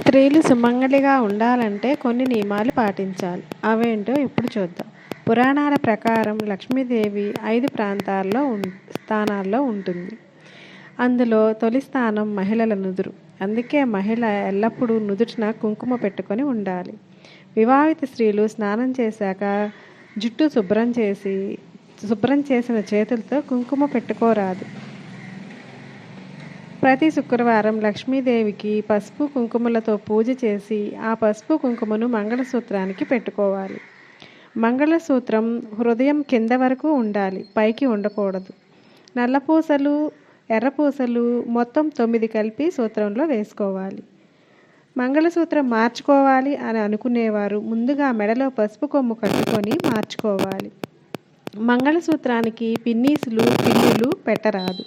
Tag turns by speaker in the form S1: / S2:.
S1: స్త్రీలు సుమంగళిగా ఉండాలంటే కొన్ని నియమాలు పాటించాలి. అవేంటో ఇప్పుడు చూద్దాం. పురాణాల ప్రకారం లక్ష్మీదేవి ఐదు ప్రాంతాల్లో ఉం స్థానాల్లో ఉంటుంది. అందులో తొలి స్థానం మహిళల నుదురు. అందుకే మహిళ ఎల్లప్పుడూ నుదుటిన కుంకుమ పెట్టుకొని ఉండాలి. వివాహిత స్త్రీలు స్నానం చేశాక జుట్టు శుభ్రం చేసి శుభ్రం చేసిన చేతులతో కుంకుమ పెట్టుకోరాదు. ప్రతి శుక్రవారం లక్ష్మీదేవికి పసుపు కుంకుమలతో పూజ చేసి ఆ పసుపు కుంకుమను మంగళసూత్రానికి పెట్టుకోవాలి. మంగళసూత్రం హృదయం కింద వరకు ఉండాలి పైకి ఉండకూడదు. నల్లపూసలు ఎర్రపూసలు మొత్తం తొమ్మిది కలిపి సూత్రంలో వేసుకోవాలి. మంగళసూత్రం మార్చుకోవాలి అని అనుకునేవారు ముందుగా మెడలో పసుపు కొమ్ము కట్టుకొని మార్చుకోవాలి. మంగళసూత్రానికి పిన్నీసులు పిన్నులు పెట్టరాదు.